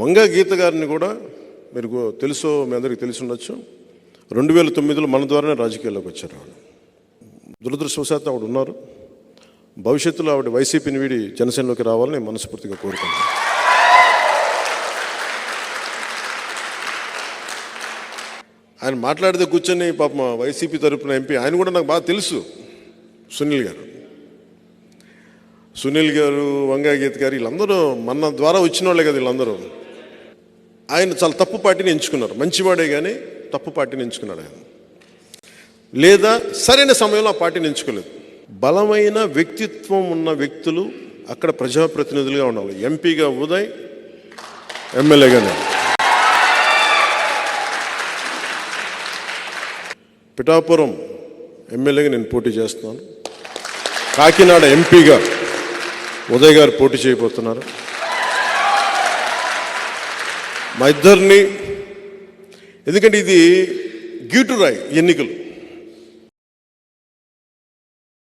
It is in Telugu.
వంగ గీత గారిని కూడా మీరు తెలుసో మీ అందరికీ తెలిసి ఉండొచ్చు. రెండు వేల తొమ్మిదిలో మన ద్వారానే రాజకీయాల్లోకి వచ్చారు ఆవిడ. దురదృష్టవశాత్తు ఆవిడ ఉన్నారు. భవిష్యత్తులో ఆవిడ వైసీపీని వీడి జనసేనలోకి రావాలని మనస్ఫూర్తిగా కోరుకున్నాను ఆయన మాట్లాడితే కూర్చొని పాపం వైసీపీ తరపున ఎంపీ ఆయన కూడా నాకు బాగా తెలుసు సునీల్ గారు. సునీల్ గారు వంగా గీత్ గారు వీళ్ళందరూ మన ద్వారా వచ్చిన వాళ్ళే కదా వీళ్ళందరూ. ఆయన చాలా తప్పు పార్టీని ఎంచుకున్నారు. మంచివాడే కానీ తప్పు పార్టీని ఎంచుకున్నాడు ఆయన. లేదా సరైన సమయంలో ఆ పార్టీని ఎంచుకోలేదు. బలమైన వ్యక్తిత్వం ఉన్న వ్యక్తులు అక్కడ ప్రజాప్రతినిధులుగా ఉండాలి. ఎంపీగా ఉదయ్ ఎమ్మెల్యేగానే పిఠాపురం ఎమ్మెల్యేగా నేను పోటీ చేస్తున్నాను. కాకినాడ ఎంపీగా ఉదయ్ గారు పోటీ చేయబోతున్నారు. మా ఇద్దరిని ఎందుకంటే ఇది గీటురాయి ఎన్నికలు.